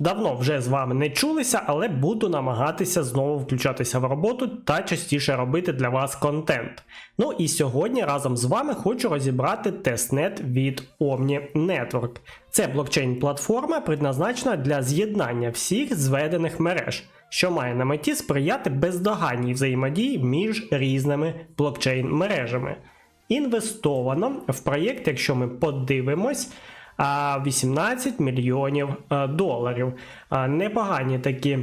Давно вже з вами не чулися, але буду намагатися знову включатися в роботу та частіше робити для вас контент. Ну і сьогодні разом з вами хочу розібрати тестнет від Omni Network. Це блокчейн-платформа, предназначена для з'єднання всіх зведених мереж, що має на меті сприяти бездоганній взаємодії між різними блокчейн-мережами. Інвестовано в проєкт, якщо ми подивимось 18 мільйонів е, доларів. Непогані такі.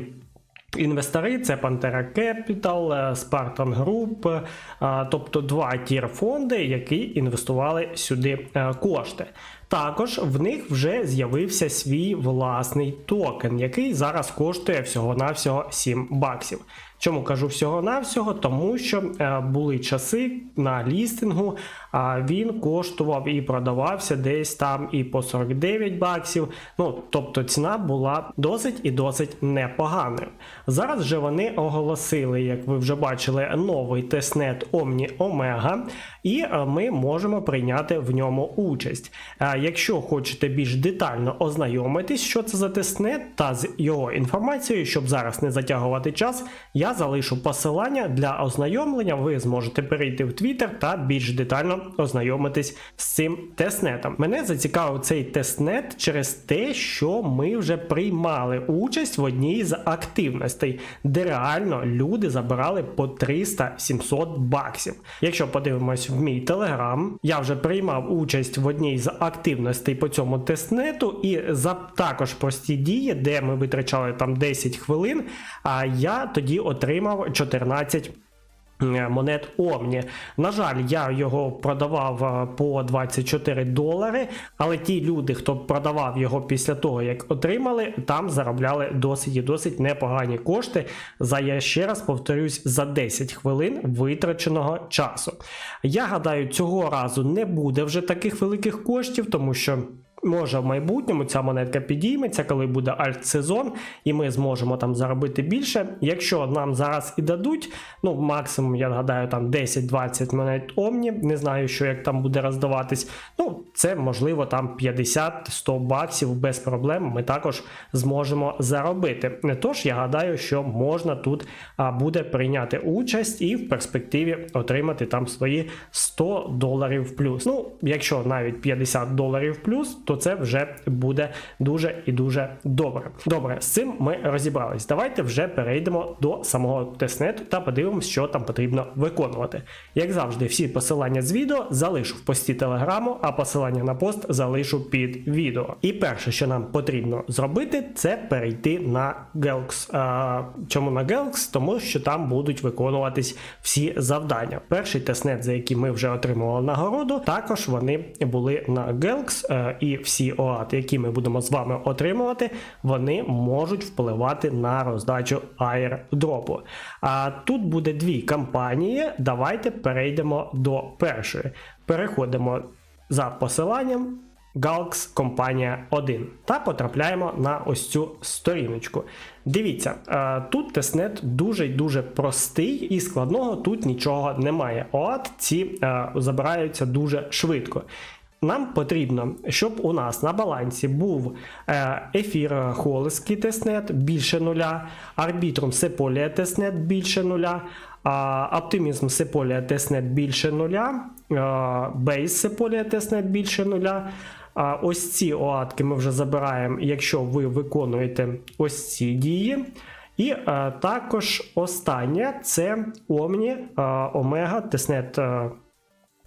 Інвестори це Pantera Capital, е, Spartan Group, е, тобто два тір фонди, які інвестували сюди кошти. Також в них вже з'явився свій власний токен, який зараз коштує всього-навсього 7 баксів. Чому кажу всього-навсього? Тому що е, були часи на лістингу, він коштував і продавався десь там і по 49 баксів. Ну тобто ціна була досить і досить непоганою. Зараз же вони оголосили, як ви вже бачили, новий тестнет Omni Omega, і е, ми можемо прийняти в ньому участь. Якщо хочете більш детально ознайомитись, що це за тестнет та з його інформацією, щоб зараз не затягувати час, я залишу посилання для ознайомлення. Ви зможете перейти в Twitter та більш детально ознайомитись з цим тестнетом. Мене зацікавив цей тестнет через те, що ми вже приймали участь в одній з активностей, де реально люди забирали по 300-700 баксів. Якщо подивимось в мій телеграм, я вже приймав участь в одній з активностей по цьому тестнету, і за також прості дії, де ми витрачали там 10 хвилин, а я тоді отримав 14 е, Монет Омні. На жаль, я його продавав е, по 24 долари, але ті люди, хто продавав його після того, як отримали, там заробляли досить і досить непогані кошти. За я ще раз повторюсь, за 10 хвилин витраченого часу. Я гадаю, цього разу не буде вже таких великих коштів, тому що. Може, в майбутньому ця монетка підійметься, коли буде альт-сезон, і ми зможемо там заробити більше. Якщо нам зараз і дадуть, ну максимум, я гадаю, там 10-20 монет Омні, не знаю, що як там буде роздаватись. Ну, це можливо там 50-100 баксів без проблем. Ми також зможемо заробити. Тож я гадаю, що можна тут буде прийняти участь і в перспективі отримати там свої 100 доларів плюс. Ну, якщо навіть 50 доларів плюс, то це вже буде дуже і дуже добре. Добре, з цим ми розібрались. Давайте вже перейдемо до самого тестнету та подивимось, що там потрібно виконувати. Як завжди, всі посилання з відео залишу в пості телеграму, а посилання на пост залишу під відео. І перше, що нам потрібно зробити, це перейти на Gelx. А, чому на Gelx? Тому що там будуть виконуватись всі завдання. Перший тестнет, за який ми вже отримували нагороду, також вони були на Gelx, е, і всі ОАТ, які ми будемо з вами отримувати, вони можуть впливати на роздачу airdropу. А тут буде дві кампанії. Давайте перейдемо до першої. Переходимо за посиланням. Galx компанія 1 та потрапляємо на ось цю сторіночку. Дивіться, е, тут тестнет дуже дуже простий і складного тут нічого немає. ОАТ ці е, забираються дуже швидко. Нам потрібно, щоб у нас на балансі був е, ефір Холеський тестнет більше нуля, арбітрум Сеполія тестнет більше нуля, Оптимізм Сеполія тестнет більше нуля, Бейс Сеполія тестнет більше нуля. Ось ці оатки ми вже забираємо, якщо ви виконуєте ось ці дії. І е, також останнє це Omni е, Omega тестнет е,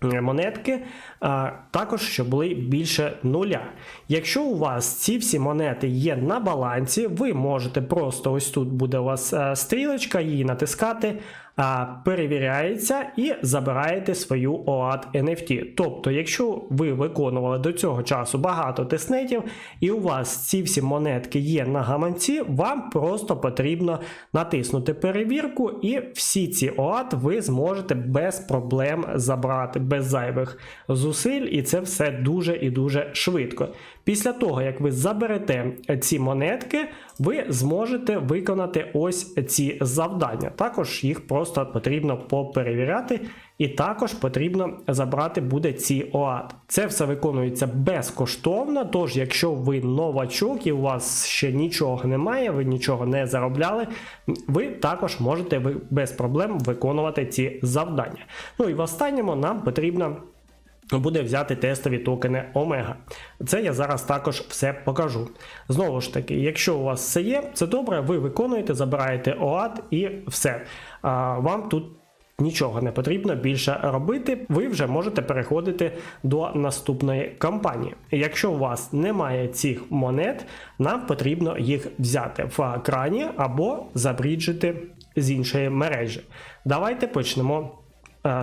монетки, а, також щоб були більше нуля. Якщо у вас ці всі монети є на балансі, ви можете просто ось тут буде у вас е, стрілочка, її натискати. А, перевіряється і забираєте свою OAT NFT. Тобто, якщо ви виконували до цього часу багато тестнетів, і у вас ці всі монетки є на гаманці, вам просто потрібно натиснути перевірку, і всі ці OAT ви зможете без проблем забрати, без зайвих зусиль, і це все дуже і дуже швидко. Після того, як ви заберете ці монетки, ви зможете виконати ось ці завдання. Також їх просто потрібно поперевіряти, і також потрібно забрати буде ці OAT. Це все виконується безкоштовно. Тож, якщо ви новачок і у вас ще нічого немає, ви нічого не заробляли, ви також можете без проблем виконувати ці завдання. Ну і в останньому нам потрібно буде взяти тестові токени Омега. Це я зараз також все покажу. Знову ж таки, якщо у вас все є, це добре, ви виконуєте, забираєте ОАД і все. А, вам тут. Нічого не потрібно більше робити, ви вже можете переходити до наступної кампанії. Якщо у вас немає цих монет, нам потрібно їх взяти в крані або забріджити з іншої мережі. Давайте почнемо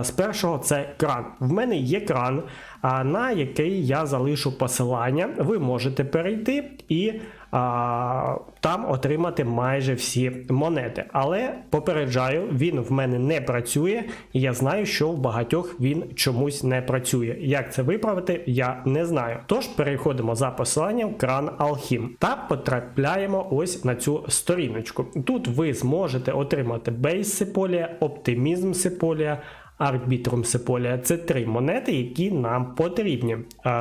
З першого це кран. В мене є кран, на який я залишу посилання. Ви можете перейти і а, там отримати майже всі монети. Але попереджаю, він в мене не працює, і я знаю, що в багатьох він чомусь не працює. Як це виправити, я не знаю. Тож переходимо за посиланням кран Алхім та потрапляємо ось на цю сторіночку. Тут ви зможете отримати бейс Сеполія, оптимізм Сеполія. Арбітрум Сеполія це три монети, які нам потрібні.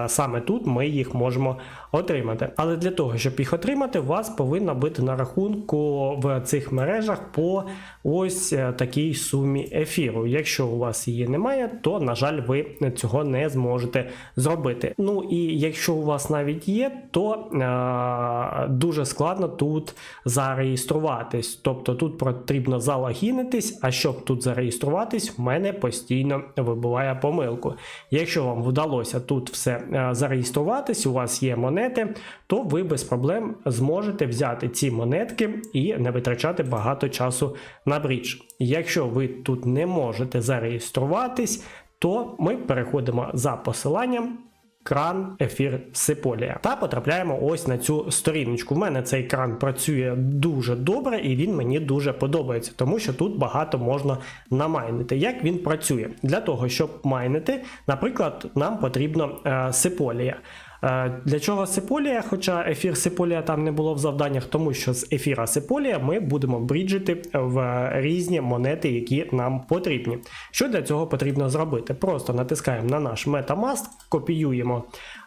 Саме тут ми їх можемо отримати. Але для того, щоб їх отримати, у вас повинно бути на рахунку в цих мережах по ось е, такій сумі ефіру. Якщо у вас її немає, то на жаль, ви цього не зможете зробити. Ну і якщо у вас навіть є, то е, дуже складно тут зареєструватись. Тобто тут потрібно залогінитись, а щоб тут зареєструватись, в мене постійно вибиває помилку. Якщо вам вдалося тут все е, зареєструватись, у вас є монети, то ви без проблем зможете взяти ці монетки і не витрачати багато часу на брідж. Якщо ви тут не можете зареєструватись, то ми переходимо за посиланням. Кран ефір Сиполія та потрапляємо ось на цю сторіночку. В мене цей кран працює дуже добре і він мені дуже подобається, тому що тут багато можна намайнити. Як він працює? Для того, щоб майнити, наприклад, нам потрібно е, Сиполія. Е, Для чого Сиполія? Хоча ефір Сиполія там не було в завданнях, тому що з ефіра Сиполія ми будемо бріджити в різні монети, які нам потрібні. Що для цього потрібно зробити? Просто натискаємо на наш Metamask, копіюємо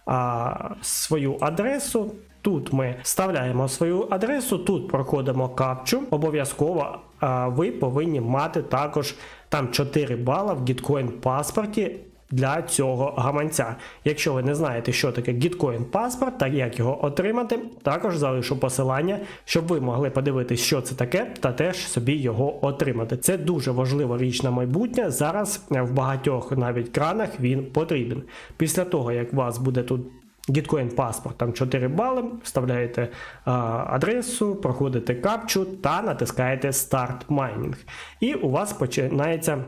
а, свою адресу. Тут ми вставляємо свою адресу, тут проходимо капчу. Обов'язково ви повинні мати також там 4 бала в Gitcoin паспорті для цього гаманця. Якщо ви не знаєте, що таке Gitcoin паспорт та як його отримати, також залишу посилання, щоб ви могли подивитись, що це таке, та теж собі його отримати. Це дуже важлива річ на майбутнє. Зараз в багатьох навіть кранах він потрібен. Після того, як у вас буде тут Gitcoin паспорт, там 4 бали, вставляєте а, адресу, проходите капчу та натискаєте Start Mining. І у вас починається.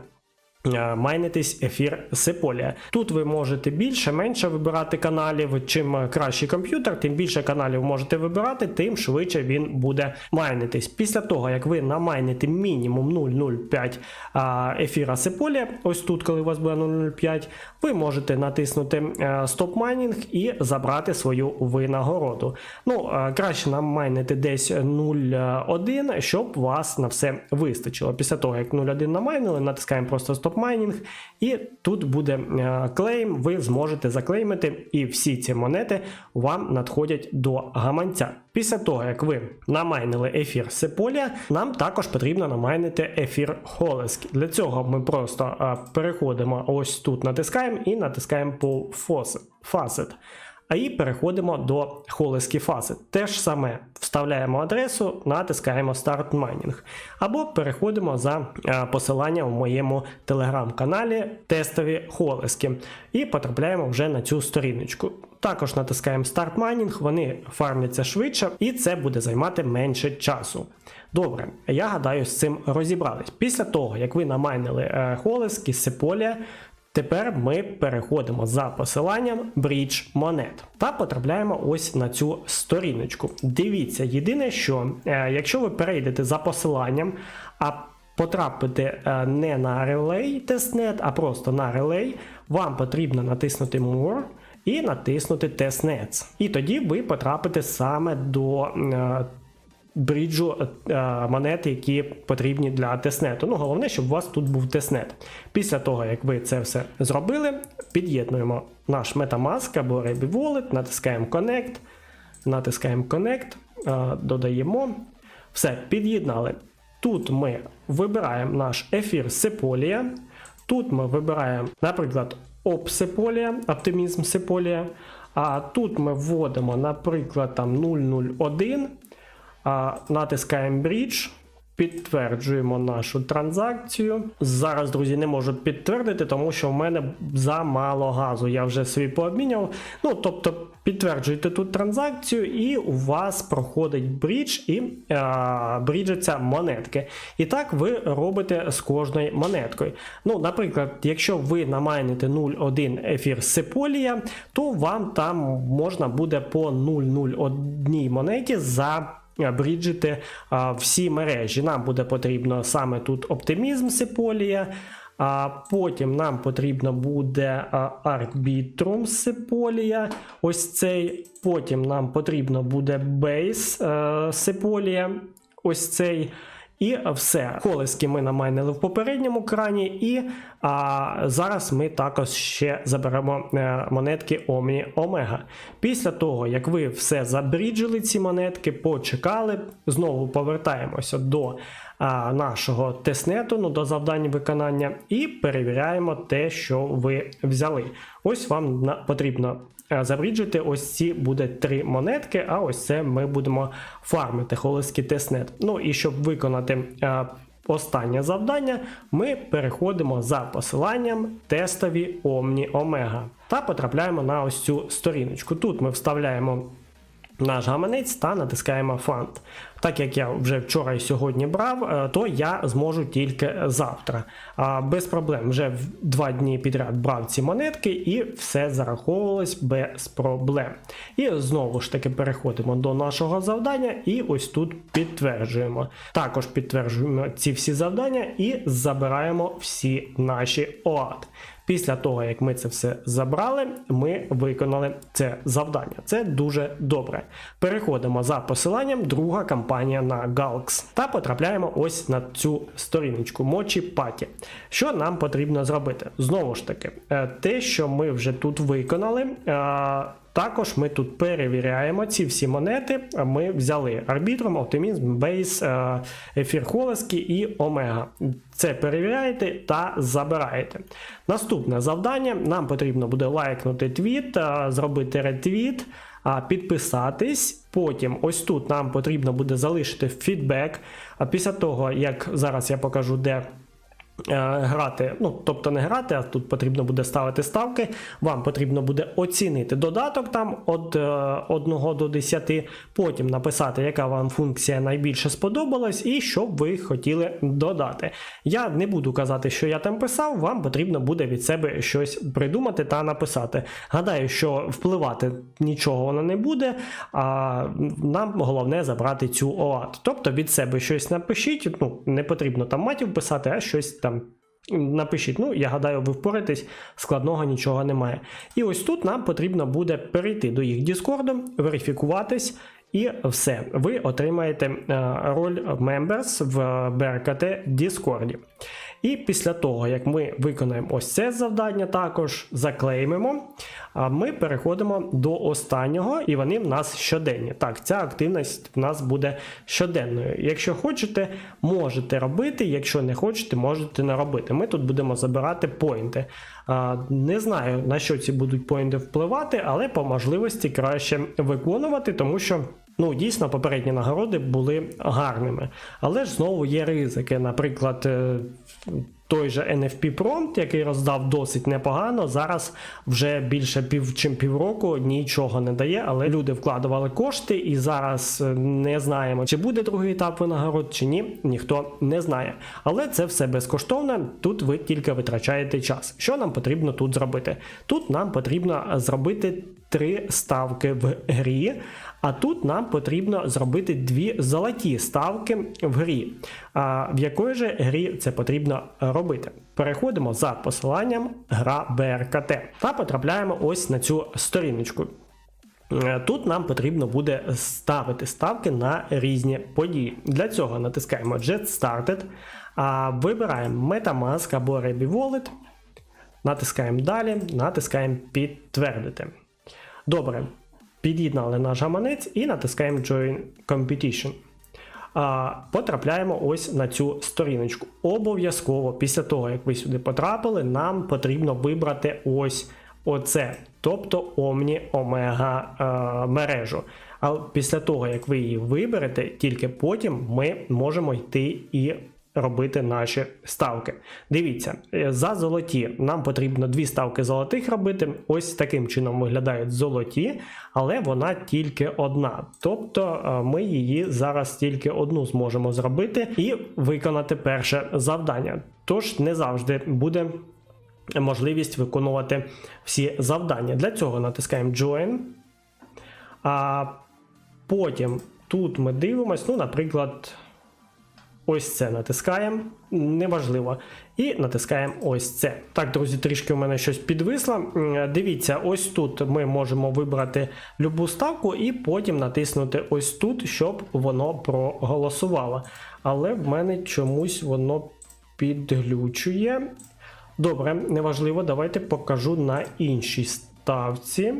Е, Майнитись ефір Сеполія. Тут ви можете більше, менше вибирати каналів. Чим кращий комп'ютер, тим більше каналів можете вибирати, тим швидше він буде майнитись. Після того, як ви намайните мінімум 0,05 ефіра Сеполія, ось тут, коли у вас буде 0,05, ви можете натиснути е, стоп майнінг і забрати свою винагороду. Ну, е, краще нам майнити десь 0,1, щоб вас на все вистачило. Після того, як 0,1 намайнили, натискаємо просто стоп майнінг, і тут буде е, клейм, ви зможете заклеймити, і всі ці монети вам надходять до гаманця. Після того, як ви намайнили ефір Сеполія, нам також потрібно намайнити ефір Холеск. Для цього ми просто е, переходимо ось тут, натискаємо і натискаємо по Faucet. А і переходимо до холески фази. Те ж саме вставляємо адресу, натискаємо Start Mining. Або переходимо за е, посиланням в моєму телеграм-каналі Тестові холески і потрапляємо вже на цю сторіночку. Також натискаємо Start Mining, вони фармляться швидше, і це буде займати менше часу. Добре, я гадаю, з цим розібрались. Після того, як ви намайнили е, холески, сеполія, Тепер ми переходимо за посиланням Bridge монет та потрапляємо ось на цю сторіночку. Дивіться, єдине, що е, якщо ви перейдете за посиланням, а потрапите е, не на Relay тестнет, а просто на Relay, вам потрібно натиснути More і натиснути Testnets. І тоді ви потрапите саме до. Е, Бріджу е, монети, які потрібні для тестнету. Ну, головне, щоб у вас тут був тестнет. Після того, як ви це все зробили, під'єднуємо наш Metamask або Rebel Wallet, натискаємо Connect, натискаємо Connect, е, додаємо. Все, під'єднали. Тут ми вибираємо наш ефір Sepolia. Тут ми вибираємо, наприклад, Sepolia, Optimism Sepolia. А тут ми вводимо, наприклад, там 001. Натискаємо Bridge, підтверджуємо нашу транзакцію. Зараз, друзі, не можу підтвердити, тому що в мене замало газу. Я вже собі пообміняв. Ну, тобто, підтверджуєте тут транзакцію, і у вас проходить брідж і а, бріджаться монетки. І так ви робите з кожною монеткою. Ну, наприклад, якщо ви намайните 0,1 ефір Сеполія, то вам там можна буде по 0,01 монеті за бріджити всі мережі. Нам буде потрібно саме тут оптимізм Сеполія. А потім нам потрібно буде Arbitrum Сеполія. Ось цей. Потім нам потрібно буде Base е, Сеполія. Ось цей. І все. Колески ми намайнили в попередньому крані, і а, зараз ми також ще заберемо е, монетки Omni Omega. Після того, як ви все забріджили, ці монетки, почекали, знову повертаємося до а, нашого тестнету, ну, до завдань виконання, і перевіряємо те, що ви взяли. Ось вам потрібно забріджити. Ось ці буде три монетки, а ось це ми будемо фармити холостський тестнет. Ну і щоб виконати. е, Останнє завдання ми переходимо за посиланням тестові Омні Омега та потрапляємо на ось цю сторіночку. Тут ми вставляємо наш гаманець та натискаємо фонд. Так як я вже вчора і сьогодні брав, е, то я зможу тільки завтра. Без проблем вже два дні підряд брав ці монетки і все зараховувалось без проблем. І знову ж таки переходимо до нашого завдання і ось тут підтверджуємо. Також підтверджуємо ці всі завдання і забираємо всі наші ОАД. Після того, як ми це все забрали, ми виконали це завдання. Це дуже добре. Переходимо за посиланням друга кампанія на Galx та потрапляємо ось на цю сторіночку Мочі Паті. Що нам потрібно зробити? Знову ж таки, е, те, що ми вже тут виконали. е, також ми тут перевіряємо ці всі монети. Ми взяли арбітром, оптимізм, бейс, е, ефір Холески і Омега. Це перевіряєте та забираєте. Наступне завдання: нам потрібно буде лайкнути твіт, зробити ретвіт. Підписатись, потім ось тут нам потрібно буде залишити фідбек. А після того, як зараз я покажу, де грати, ну тобто не грати, а тут потрібно буде ставити ставки. Вам потрібно буде оцінити додаток там від 1 до 10, потім написати, яка вам функція найбільше сподобалась, і що б ви хотіли додати. Я не буду казати, що я там писав, вам потрібно буде від себе щось придумати та написати. Гадаю, що впливати нічого воно не буде, а нам головне забрати цю ОАД. Тобто від себе щось напишіть, ну не потрібно там матів писати, а щось там. Напишіть, ну я гадаю, ви впораєтесь, складного нічого немає. І ось тут нам потрібно буде перейти до їх Діскорду, верифікуватись, і все. Ви отримаєте е, роль Members в BRKT Discord. І після того, як ми виконаємо ось це завдання, також заклеймимо, ми переходимо до останнього, і вони в нас щоденні. Так, ця активність в нас буде щоденною. Якщо хочете, можете робити, якщо не хочете, можете не робити. Ми тут будемо забирати поінти. Не знаю на що ці будуть поінти впливати, але по можливості краще виконувати, тому що. Ну, дійсно, попередні нагороди були гарними. Але ж знову є ризики. Наприклад, е, той же NFP Prompt, який роздав досить непогано, зараз вже більше пів чим півроку нічого не дає, але люди вкладували кошти, і зараз е, не знаємо, чи буде другий етап винагород, чи ні, ніхто не знає. Але це все безкоштовно. Тут ви тільки витрачаєте час. Що нам потрібно тут зробити? Тут нам потрібно зробити три ставки в грі. А тут нам потрібно зробити дві золоті ставки в грі. А в якої же грі це потрібно робити? Переходимо за посиланням гра БРКТ та потрапляємо ось на цю сторіночку. Е, Тут нам потрібно буде ставити ставки на різні події. Для цього натискаємо Get Started, вибираємо Metamask або Rebby Wallet, натискаємо далі, натискаємо підтвердити. Добре, під'єднали наш гаманець і натискаємо Join Competition. Потрапляємо ось на цю сторіночку. Обов'язково після того, як ви сюди потрапили, нам потрібно вибрати ось оце, тобто Omni Omega е, мережу. А після того, як ви її виберете, тільки потім ми можемо йти і робити наші ставки. Дивіться, е, за золоті нам потрібно дві ставки золотих робити. Ось таким чином виглядають золоті, але вона тільки одна. Тобто е, ми її зараз тільки одну зможемо зробити і виконати перше завдання. Тож не завжди буде. Можливість виконувати всі завдання. Для цього натискаємо Join. А потім тут ми дивимося, ну, наприклад, ось це натискаємо, неважливо. І натискаємо ось це. Так, друзі, трішки у мене щось підвисло. Дивіться, ось тут ми можемо вибрати любу ставку і потім натиснути ось тут, щоб воно проголосувало. Але в мене чомусь воно підглючує. Добре, неважливо, давайте покажу на іншій ставці.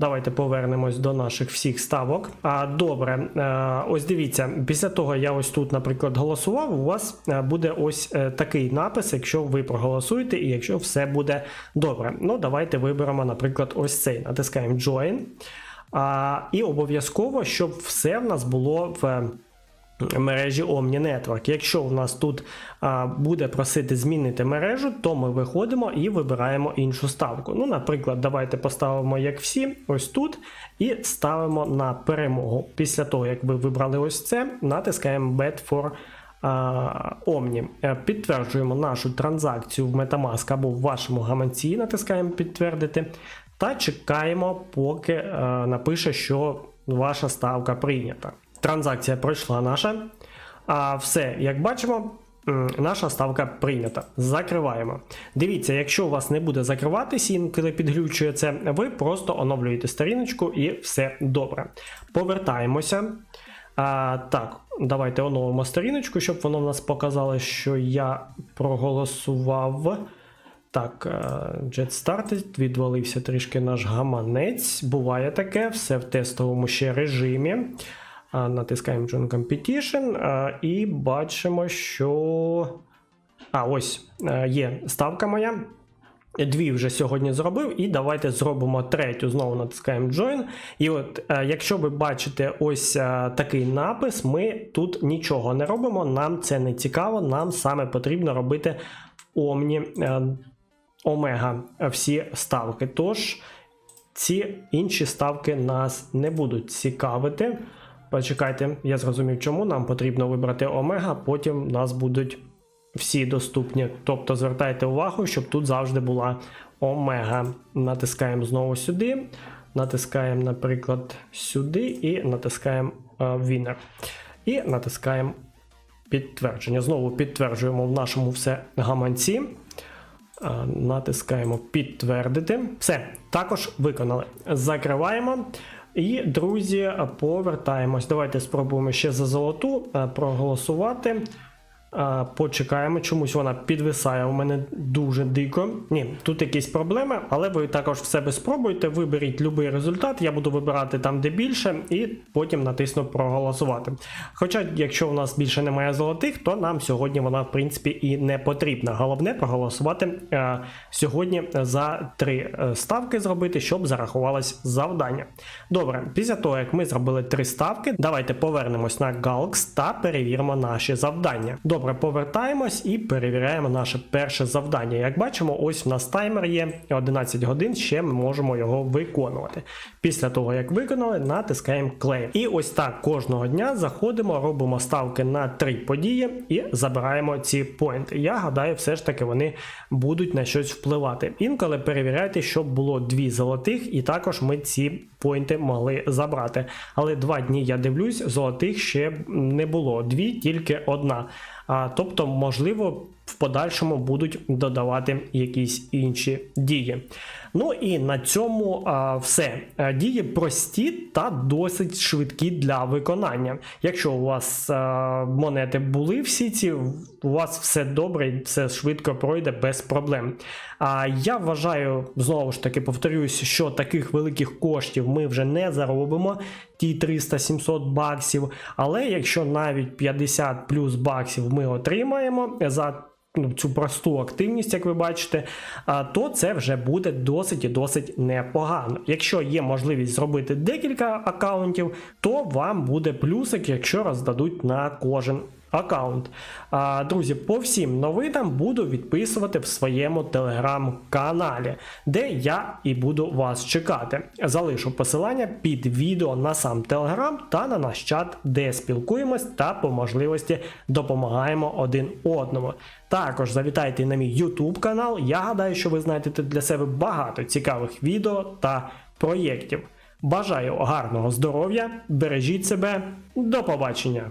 Давайте повернемось до наших всіх ставок. А добре, е, ось дивіться, після того я ось тут, наприклад, голосував. У вас е, буде ось е, такий напис, якщо ви проголосуєте і якщо все буде добре. Ну, давайте виберемо, наприклад, ось цей. Натискаємо Join. А, І обов'язково, щоб все в нас було в мережі Omni Network. Якщо у нас тут а, буде просити змінити мережу, то ми виходимо і вибираємо іншу ставку. Ну, наприклад, давайте поставимо як всі, ось тут, і ставимо на перемогу. Після того, як ви вибрали ось це, натискаємо Bet for Omni. Е, Підтверджуємо нашу транзакцію в Metamask або в вашому гаманці, натискаємо підтвердити. Та чекаємо, поки е, напише, що ваша ставка прийнята. Транзакція пройшла наша. А все, як бачимо, наша ставка прийнята. Закриваємо. Дивіться, якщо у вас не буде закриватися, коли підглючує це, ви просто оновлюєте сторіночку і все добре. Повертаємося. А, так, давайте оновимо сторіночку, щоб воно в нас показало, що я проголосував. Так, е, Jet Started, відвалився трішки наш гаманець. Буває таке, все в тестовому ще режимі. Натискаємо Join Competition і бачимо, що. А, ось е, є ставка моя. Дві вже сьогодні зробив, і давайте зробимо третю. Знову натискаємо Join. І от, е, якщо ви бачите ось е, такий напис, ми тут нічого не робимо, нам це не цікаво, нам саме потрібно робити в е, Омега всі ставки. Тож ці інші ставки нас не будуть цікавити. Почекайте, я зрозумів, чому нам потрібно вибрати омега, потім нас будуть всі доступні. Тобто звертайте увагу, щоб тут завжди була омега. Натискаємо знову сюди, натискаємо, наприклад, сюди і натискаємо е, Winner. І натискаємо підтвердження. Знову підтверджуємо в нашому все гаманці. Е, Натискаємо підтвердити. Все, також виконали. Закриваємо. І, друзі, повертаємось. Давайте спробуємо ще за золоту е, проголосувати. Почекаємо, чомусь вона підвисає у мене дуже дико. Ні, тут якісь проблеми, але ви також в себе спробуйте, виберіть будь-який результат. Я буду вибирати там, де більше, і потім натисну проголосувати. Хоча, якщо у нас більше немає золотих, то нам сьогодні вона в принципі і не потрібна. Головне проголосувати е, сьогодні за три е, ставки зробити, щоб зарахувалось завдання. Добре, після того як ми зробили три ставки, давайте повернемось на Galx та перевіримо наші завдання. Добре, повертаємось і перевіряємо наше перше завдання. Як бачимо, ось в нас таймер є 11 годин, ще ми можемо його виконувати. Після того, як виконали, натискаємо Claim. І ось так кожного дня заходимо, робимо ставки на три події і забираємо ці поінти. Я гадаю, все ж таки вони будуть на щось впливати. Інколи перевіряйте, щоб було дві золотих, і також ми ці поінти могли забрати. Але два дні я дивлюсь, золотих ще не було. Дві, тільки одна. А, тобто, можливо, в подальшому будуть додавати якісь інші дії. Ну і на цьому а, все. Дії прості та досить швидкі для виконання. Якщо у вас а, монети були всі ці, у вас все добре, все швидко пройде без проблем. А я вважаю, знову ж таки повторюсь, що таких великих коштів ми вже не заробимо, ті 300-700 баксів. Але якщо навіть 50 плюс баксів ми отримаємо за ну, цю просту активність, як ви бачите, то це вже буде досить і досить непогано. Якщо є можливість зробити декілька аккаунтів, то вам буде плюсик, якщо роздадуть на кожен. Аккаунт. А, друзі, по всім новинам буду відписувати в своєму телеграм-каналі, де я і буду вас чекати. Залишу посилання під відео на сам телеграм та на наш чат, де спілкуємось та по можливості допомагаємо один одному. Також завітайте на мій YouTube канал. Я гадаю, що ви знайдете для себе багато цікавих відео та проєктів. Бажаю гарного здоров'я, бережіть себе, до побачення!